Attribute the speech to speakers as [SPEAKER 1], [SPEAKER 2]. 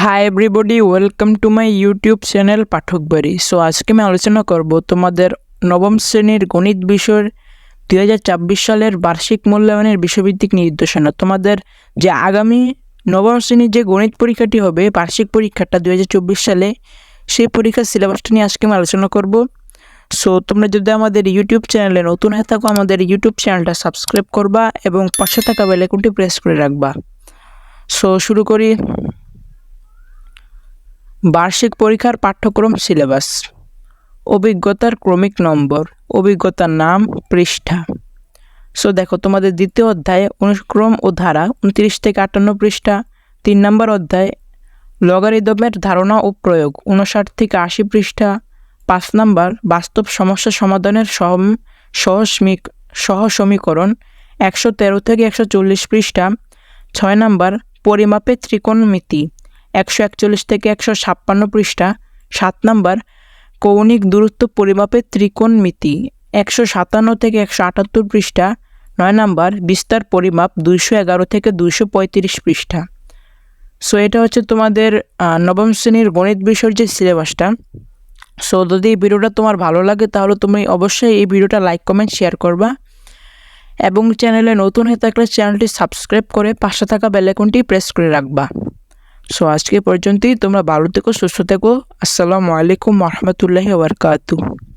[SPEAKER 1] Hi everybody welcome to my YouTube channel Pathak Bari so আজকে আমি আলোচনা করব তোমাদের নবম শ্রেণির গণিত বিষয়ের দুই হাজার চব্বিশ সালের বার্ষিক মূল্যায়নের বিষয়ভিত্তিক নির্দেশনা। তোমাদের যে আগামী নবম শ্রেণির যে গণিত পরীক্ষাটি হবে, বার্ষিক পরীক্ষাটা দুই হাজার চব্বিশ সালে, সেই পরীক্ষার সিলেবাসটা নিয়ে আজকে আমি আলোচনা করব। সো তোমরা যদি আমাদের ইউটিউব চ্যানেলে নতুন হয়ে থাকো, আমাদের ইউটিউব চ্যানেলটা সাবস্ক্রাইব করবা এবং পাশে থাকা বেলাইকনটি প্রেস করে রাখবা। সো শুরু করি। বার্ষিক পরীক্ষার পাঠ্যক্রম সিলেবাস। অভিজ্ঞতার ক্রমিক নম্বর, অভিজ্ঞতার নাম, পৃষ্ঠা। সো দেখো, তোমাদের দ্বিতীয় অধ্যায়ে অনুক্রম ও ধারা উনত্রিশ থেকে আটান্ন পৃষ্ঠা, তিন নম্বর অধ্যায় লগারিদমের ধারণা ও প্রয়োগ উনষাট থেকে আশি পৃষ্ঠা, পাঁচ নম্বর বাস্তব সমস্যা সমাধানের সম, সহস্মিক সহ সমীকরণ একশো তেরো থেকে একশো চল্লিশ পৃষ্ঠা, ছয় নম্বর পরিমাপে ত্রিকোণমিতি। একশো একচল্লিশ থেকে একশো ছাপ্পান্ন পৃষ্ঠা, সাত নম্বর, কৌণিক দূরত্ব পরিমাপের ত্রিকোণমিতি একশো সাতান্ন থেকে একশো আটাত্তর পৃষ্ঠা, নয় নম্বর, বিস্তার পরিমাপ দুইশো এগারো থেকে দুইশো পঁয়ত্রিশ পৃষ্ঠা। সো এটা হচ্ছে তোমাদের নবম শ্রেণির গণিত বিষয়ের যে সিলেবাসটা। সো যদি এই ভিডিওটা তোমার ভালো লাগে, তাহলে তুমি অবশ্যই এই ভিডিওটা লাইক, কমেন্ট, শেয়ার করবা। এবং চ্যানেলে নতুন হয়ে থাকলে চ্যানেলটি সাবস্ক্রাইব করে পাশে থাকা বেলাইকনটি প্রেস করে রাখবা। সো আজকে পর্যন্তই তোমরা ভালো থেকো সুস্থ থেকো। আসসালামু আলাইকুম রহমতুল্লাহি ওবরকাতু